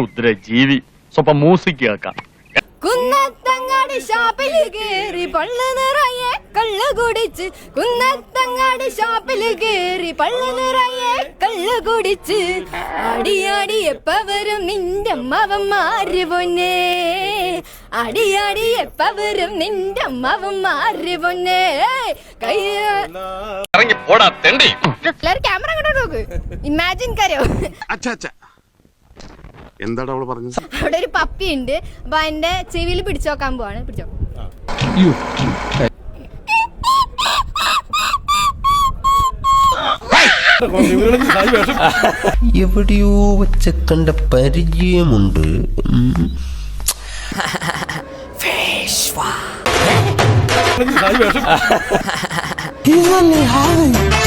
ക്ഷുദ്ര ജീവി സ്വപ്പം മ്യൂസിക് കേൾക്കാം. കുന്നത്തങ്ങാടി ഷാപ്പിൽ കേറി പള്ളു നിറയെ കള്ളു കുടിച്ച്. കുന്നത്തങ്ങാടി ഷാപ്പിൽ കേറി പള്ളു നിറയെ കള്ളു കുടിച്ച്. അടിയാടി എപ്പ വരും നിന്റെ അമ്മവന്മാര് പൊന്നെ? അടിയാടി എപ്പ വരും നിന്റെ അമ്മവന്മാര് പൊന്നെ? കൈ ഇറങ്ങി പോടാ തെണ്ടി. ക്യാമറ കണ്ടോ നോക്ക്. ഇമാജിൻ കരോ അച്ഛാ അച്ഛ. എന്താണ് അവൾ പറഞ്ഞത്? അവിടെ ഒരു പപ്പി ഉണ്ട്. അപ്പൊ അതിന്റെ ചെവിയിൽ പിടിച്ചു നോക്കാൻ പോവാണ്. പിടിച്ചോ. എവിടെയോ വെച്ച കണ്ട പരിചയമുണ്ട്. ഇതല്ലേ ഹായ്.